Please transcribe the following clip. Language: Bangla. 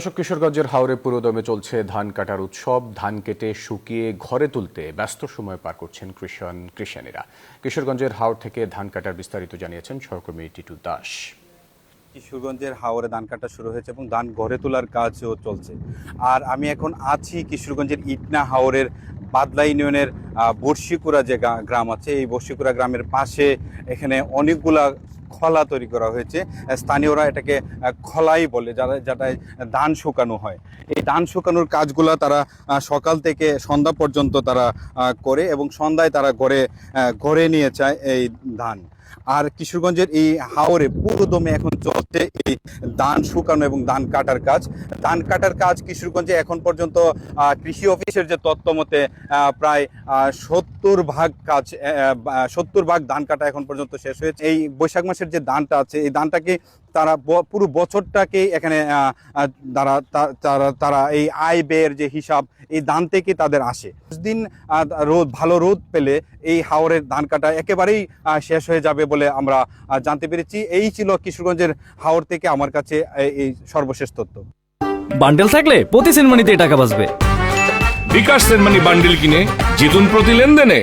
দর্শক, কিশোরগঞ্জের হাওড়ে পুরোদমে চলছে ধান কাটার উৎসব। ধান কেটে শুকিয়ে ঘরে তুলতে ব্যস্ত সময় পার করছেন কৃষণ, কৃষানীরা। কিশোরগঞ্জের হাওড় থেকে ধান কাটার বিস্তারিত জানিয়েছেন সহকর্মী টিটু দাস। কিশোরগঞ্জের হাওরে ধান কাটা শুরু হয়েছে এবং ধান ঘরে তোলার কাজও চলছে। আর আমি এখন আছি কিশোরগঞ্জের ইটনা হাওরের বাদলা ইউনিয়নের বর্ষিকুড়া যে গ্রাম আছে, এই বর্ষিকুড়া গ্রামের পাশে। এখানে অনেকগুলা খলা তৈরি করা হয়েছে। স্থানীয়রা এটাকে খলাই বলে, যারা, যেটায় ধান শুকানো হয়। এই ধান শুকানোর কাজগুলো তারা সকাল থেকে সন্ধ্যা পর্যন্ত তারা করে এবং সন্ধ্যায় তারা ঘরে ঘরে নিয়ে চায় এই ধান। আর কিশোরগঞ্জের এই হাওরে পুরো দমে এখন চলছে এই ধান শুকানো এবং ধান কাটার কাজ। ধান কাটার কাজ কিশোরগঞ্জে এখন পর্যন্ত কৃষি অফিসের যে তত্ত্ব মতে প্রায় সত্তর ভাগ কাজ সত্তর ভাগ ধান কাটা এখন পর্যন্ত শেষ হয়েছে। এই বৈশাখ মাসের যে ধানটা আছে, এই ধানটাকে তারা ব- পুরো বছরটাকে এখানে তারা তারা তারা এই আয় ব্যয়ের যে হিসাব এই দান থেকে তাদের আসে। দিন রোদ ভালো রোদ পেলে এই হাওরের ধান কাটা একেবারেই আহ, শেষ হয়ে যাবে বলে আমরা জানতে পেরেছি। এই ছিল কিশোরগঞ্জের হাওর থেকে আমার কাছে এই- এই সর্বশেষ তথ্য। বান্ডেল থাকলে প্রতি সিনেমানিতে টাকা বাঁচবে। বিকাশ সেনমানি বান্ডিল কিনে জিতুন প্রতি লেনদেনে।